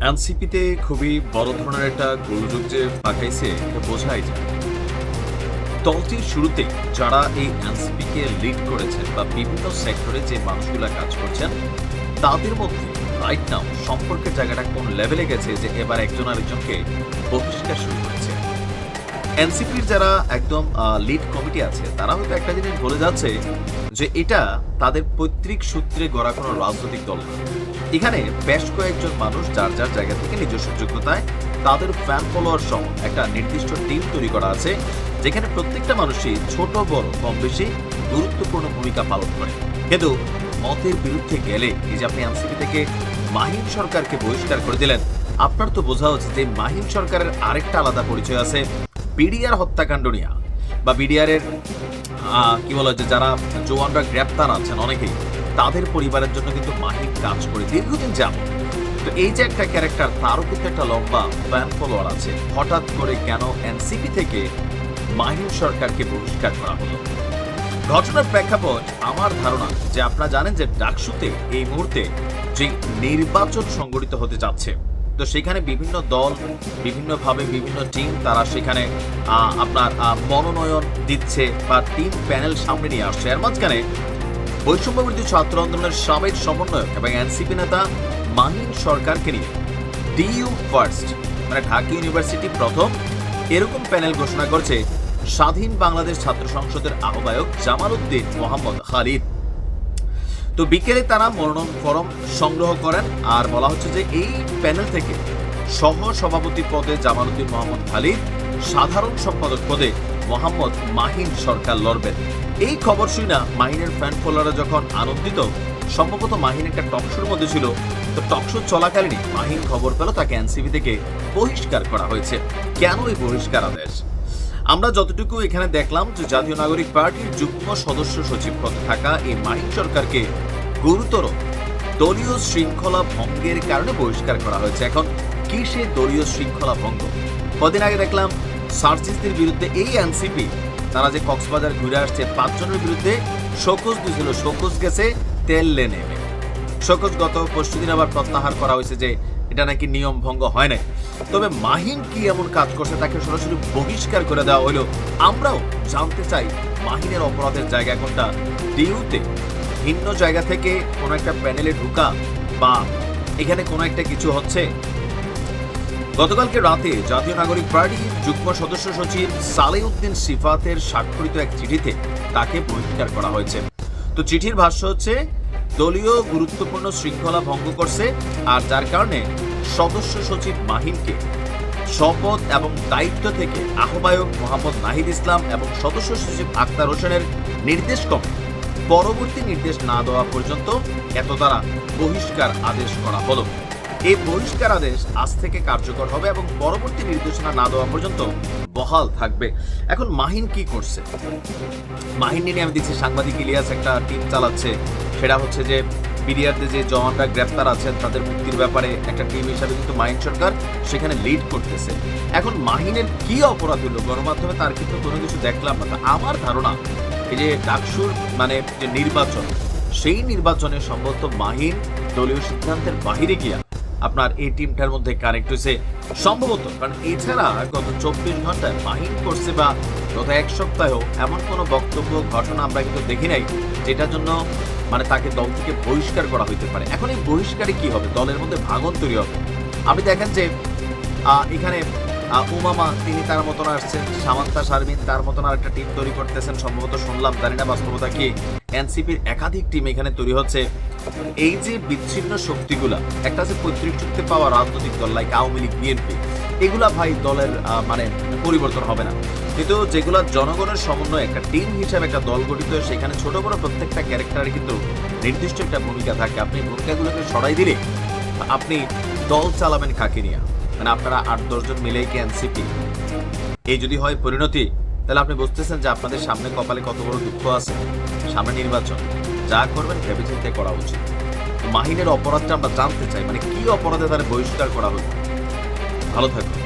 এনসিপিতে খুবই বড় ধরনের একটা গোলযোগ যে পাকাইছে, এটা বোঝাই যায়। দলটির শুরুতে যারা এই এনসিপিকে লিড করেছেন বা বিভিন্ন সেক্টরে যে মানুষগুলা কাজ করছেন, তাদের মধ্যে রাইট নাও সম্পর্কের জায়গাটা কোন লেভেলে গেছে যে এবার একজন আরেকজনকে বহিষ্কার শুরু করেছে? এনসিপির যারা একদম লিড কমিটি আছে, তারা হয়তো একটা জিনিস বলে যাচ্ছে যে এটা তাদের পৈতৃক সূত্রে গড়া কোনো রাজনৈতিক দল না। এখানে বেশ কয়েকজন মানুষ যার যার জায়গা থেকে নিজস্ব যোগ্যতায় তাদের ফ্যান ফলোয়ার সহ একটা নির্দিষ্ট টিম তৈরি করা আছে, যেখানে প্রত্যেকটা মানুষই ছোট, বড় কম বেশি গুরুত্বপূর্ণ ভূমিকা পালন করে। কিন্তু মতের বিরুদ্ধে গেলে এই যে আপনি এনসিপি থেকে মাহিন সরকারকে বহিষ্কার করে দিলেন, আপনার তো বোঝা উচিত যে মাহিন সরকারের আরেকটা আলাদা পরিচয় আছে বিডিআর হত্যাকাণ্ড নিয়ে। বা বিডিআর এর আহ, কি বলা যে যারা জওয়ানরা গ্রেপ্তার আছেন অনেকেই তাদের পরিবারের জন্য কিন্তু মাহিন কাজ করে দীর্ঘদিন যাব তো এই যে একটা ক্যারেক্টার তারও কিন্তু একটা লম্বা ফ্যান ফলোয়ার আছে। হঠাৎ করে কেন এনসিপি থেকে মাহিন সরকারকে বহিষ্কার করা হলো? ঘটনার প্রেক্ষাপট আমার ধারণা যে আপনারা জানেন যে ডাকসুতে এই মুহূর্তে যে নির্বাচন সংগঠিত হতে যাচ্ছে তো সেখানে বিভিন্ন দল, বিভিন্নভাবে বিভিন্ন টিম তারা সেখানে আপনার মনোনয়ন দিচ্ছে বা টিম প্যানেল সামনে নিয়ে আসছে। এর মাঝখানে বৈষম্যবৃদ্ধি ছাত্র আন্দোলনের সাবেক সমন্বয়ক এবং এনসিপি নেতা মাহিন সরকারকে নিয়ে ডিইউ ফার্স্ট মানে ঢাকা ইউনিভার্সিটি প্রথম এরকম প্যানেল ঘোষণা করছে স্বাধীন বাংলাদেশ ছাত্র সংসদের আহ্বায়ক জামাল উদ্দিন মোহাম্মদ খালিদ। তো বিকেলে তারা মনোনয়ন ফরম সংগ্রহ করেন আর বলা হচ্ছে যে এই প্যানেল থেকে সহ সভাপতি পদে উদ্দিন মোহাম্মদ খালিদ, সাধারণ সম্পাদক পদে মোহাম্মদ মাহিন সরকার লড়বেন। এই খবর শুই না মাহিনের ফ্যান ফলোয়াররা যখন আনন্দিত, সম্ভবত মাহিন একটা টকশোর মধ্যে ছিল। তো টকশো চলাকালীনই মাহিন খবর পেল তাকে এনসিবি থেকে বহিষ্কার করা হয়েছে। কেন এই বহিষ্কার আদেশ? আমরা যতটুকু এখানে দেখলাম যে জাতীয় নাগরিক পার্টির যুগ্ম সদস্য সচিব পদে থাকা এই মাহিন সরকারকে গুরুতর দলীয় শৃঙ্খলা ভঙ্গের কারণে বহিষ্কার করা হয়েছে। এখন কি সে দলীয় শৃঙ্খলা ভঙ্গ? কদিন আগে দেখলাম সার্জিসদের বিরুদ্ধে এই এনসিপি, তারা যে কক্সবাজার ঘুরে আসছে, পাঁচজনের বিরুদ্ধে শোকজ দিয়েছিল। শোকজ গেছে, তেল লেনে। শোকজ গত পরশুদিন আবার প্রত্যাহার করা হয়েছে যে এটা নাকি নিয়ম ভঙ্গ হয় নাই। তবে মাহিন কি এমন কাজ করছে তাকে সরাসরি বহিষ্কার করে দেওয়া হলো। আমরাও জানতে চাই মাহিনের অপরাধের জায়গা কোনটা। ডিউতে ভিন্ন জায়গা থেকে কোনো একটা প্যানেলে ঢুকা বা এখানে কোনো একটা কিছু হচ্ছে? গতকালকে রাতে জাতীয় নাগরিক পার্টি যুগ্ম সদস্য সচিব সালেউদ্দিন সিফাতের স্বাক্ষরিত এক চিঠিতে তাকে বহিষ্কার করা হয়েছে। তো চিঠির ভাষ্য হচ্ছে দলীয় গুরুত্বপূর্ণ শৃঙ্খলা ভঙ্গ করছে আর যার কারণে সদস্য সচিব মাহিনকে শপথ এবং দায়িত্ব থেকে আহ্বায়ক মোহাম্মদ নাহিদ ইসলাম এবং সদস্য সচিব আক্তার হোসেনের নির্দেশ কম। পরবর্তী নির্দেশ না দেওয়া পর্যন্ত এত দ্বারা বহিষ্কার আদেশ করা হলো। এই বহিষ্কার আদেশ আজ থেকে কার্যকর হবে এবং পরবর্তী নির্দেশনা না দেওয়া পর্যন্ত বহাল থাকবে। এখন মাহিন কি করছে? মাহিন নিয়ে আমি দেখছি সাংবাদিক ইলিয়াস একটা টিম চালাচ্ছে। সেটা হচ্ছে যে বিডিআরতে যে জওয়ানরা গ্রেপ্তার আছেন, তাদের মুক্তির ব্যাপারে একটা টিম হিসাবে কিন্তু মাহিন সরকার সেখানে লিড করতেছে। এখন মাহিনের কি অপরাধ হলো? গণমাধ্যমে তার কিন্তু কোনো কিছু দেখলাম না। আমার ধারণা, এই যে ডাকসুর মানে যে নির্বাচন, সেই নির্বাচনে সম্ভবত মাহিন দলীয় সিদ্ধান্তের বাহিরে গিয়া আপনার এই টিমটার মধ্যে কানেক্ট হয়েছে সম্ভবত, কারণ এছাড়া গত চব্বিশ ঘন্টায় বাহিন করছে বা গত এক সপ্তাহেও এমন কোনো বক্তব্য, ঘটনা আমরা কিন্তু দেখি নাই, যেটার জন্য মানে তাকে দল থেকে বহিষ্কার করা হইতে পারে। এখন এই বহিষ্কারে কি হবে? দলের মধ্যে ভাঙন তৈরি হবে। আপনি দেখেন যে এখানে উমামা, তিনি তার মতন আসছেন, সামান্তা শারমিন তার মতন আর একটা টিম তৈরি করতেছেন, সম্ভবত শুনলাম জানি না বাস্তবতা কি, এনসিপির একাধিক টিম এখানে তৈরি হচ্ছে। এই যে বিচ্ছিন্ন শক্তিগুলা, একটা আছে পৈতৃক চুক্তি পাওয়া রাজনৈতিক দল লাইক আওয়ামী লীগ, বিএনপি, এগুলা ভাই দলের মানে পরিবর্তন হবে না। কিন্তু যেগুলা জনগণের সমন্বয়, একটা টিম হিসাবে একটা দল গঠিত, সেখানে ছোট বড় প্রত্যেকটা ক্যারেক্টারে কিন্তু নির্দিষ্ট একটা ভূমিকা থাকে। আপনি ভূমিকাগুলোকে সরাই দিলে, আপনি দল চালাবেন কাকে নিয়ে? মানে আপনারা আট দশজন মিলেই কি এনসিপি? এই যদি হয় পরিণতি, তাহলে আপনি বুঝতেছেন যে আপনাদের সামনে কপালে কত বড় দুঃখ আছে। সামনে নির্বাচন, যা করবেন ভেবে চিন্তে করা উচিত। মাহিনের অপরাধটা আমরা জানতে চাই মানে কি অপরাধে তার বহিষ্কার করা হচ্ছে ভালো থাকুন।